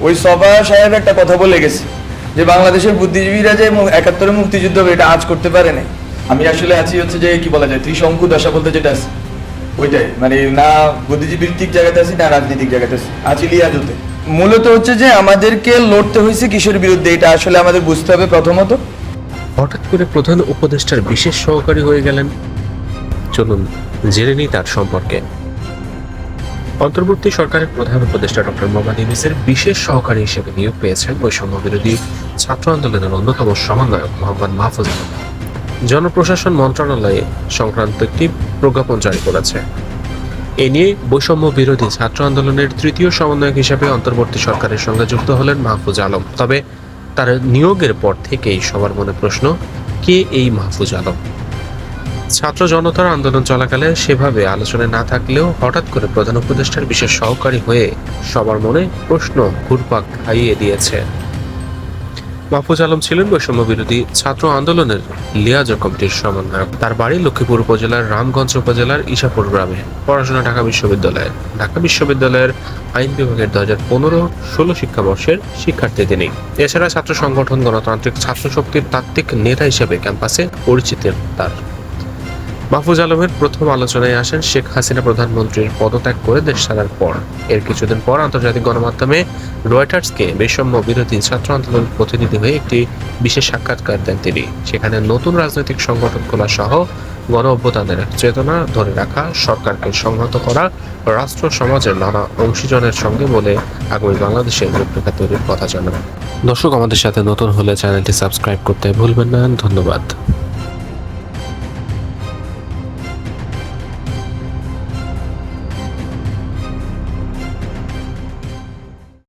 ওই সভা সাহেব একটা কথা বলে গেছে যে বাংলাদেশের বুদ্ধিজীবীরা যে একাত্তরে মুক্তিযুদ্ধ এটা আজ করতে পারে নাই। আমি আসলে আছি হচ্ছে যে, কি বলা যায়, ত্রিশঙ্কু দশা বলতে যেটা আছে। ওইটাই মানে না বুদ্ধিজীবী ভিত্তিক জায়গাতে আছি, না রাজনৈতিক জায়গাতে আছি। আছি লিয়াজতে। মূলত হচ্ছে যে, আমাদেরকে লড়তে হয়েছে কিশোর বিরুদ্ধে, এটা আসলে আমাদের বুঝতে হবে প্রথমত। হঠাৎ করে প্রধান উপদেষ্টার বিশেষ সহকারী হয়ে গেলেন। চলুন, জেনে নিই তার সম্পর্কে। অন্তর্বর্তী সরকারের প্রধান উপদেষ্টা ডক্টর মোহাম্মদ ইউনিসের বিশেষ সহকারী হিসেবে নিয়োগ পেয়েছেন বৈষম্য বিরোধী ছাত্র আন্দোলনের অন্যতম সমন্বয়ক মোহাম্মদ মাহফুজ জনপ্রশাসন মন্ত্রণালয়ে সংক্রান্ত একটি প্রজ্ঞাপন জারি করেছে। এ নিয়ে বৈষম্য বিরোধী ছাত্র আন্দোলনের তৃতীয় সমন্বয়ক হিসেবে অন্তর্বর্তী সরকারের সঙ্গে যুক্ত হলেন মাহফুজ আলম। তবে তার নিয়োগের পর থেকেই সবার মনে প্রশ্ন, কে এই মাহফুজ আলম? ছাত্র জনতার আন্দোলন চলাকালে সেভাবে আলোচনায় না থাকলেও হঠাৎ করে প্রধান উপদেষ্টার বিশেষ সহকারী হয়ে সবার মনে প্রশ্ন ঘুরপাক খাইয়ে দিয়েছে। মাহফুজ আলম ছিলেন বৈষম্য বিরোধী ছাত্র আন্দোলনের লিয়াজ কমিটির সমন্বয়ক। তার বাড়ি লক্ষ্মীপুর উপজেলার রামগঞ্জ উপজেলার ইসাপুর গ্রামে। পড়াশোনা ঢাকা বিশ্ববিদ্যালয়ে ঢাকা বিশ্ববিদ্যালয়ের আইন বিভাগের দু হাজার পনেরো ষোলো শিক্ষাবর্ষের শিক্ষার্থী তিনি। এছাড়া ছাত্র সংগঠন গণতান্ত্রিক ছাত্র শক্তির তাত্ত্বিক নেতা হিসেবে ক্যাম্পাসে পরিচিতি তার। মাহফুজ আলমের প্রথম আলোচনায় আসেন শেখ হাসিনা প্রধানমন্ত্রীর পদত্যাগ করে দেশ ছাড়ার পর। এর কিছুদিন পর আন্তর্জাতিক গণমাধ্যমে রয়টার্সকে বৈষম্য বিরোধী ছাত্র আন্দোলন প্রতিনিধি হয়ে একটি বিশেষ সাক্ষাৎকার দেন তিনি। সেখানে নতুন রাজনৈতিক সংগঠন খোলা সহ গণ অভ্যুত্থানের চেতনা ধরে রাখা, সরকারকে সংহত করা, রাষ্ট্র সমাজের নানা অংশীজনের সঙ্গে বলে আগামী বাংলাদেশের রূপরেখা তৈরির কথা জানান। দর্শক, আমাদের সাথে নতুন হলে চ্যানেলটি সাবস্ক্রাইব করতে ভুলবেন না। ধন্যবাদ।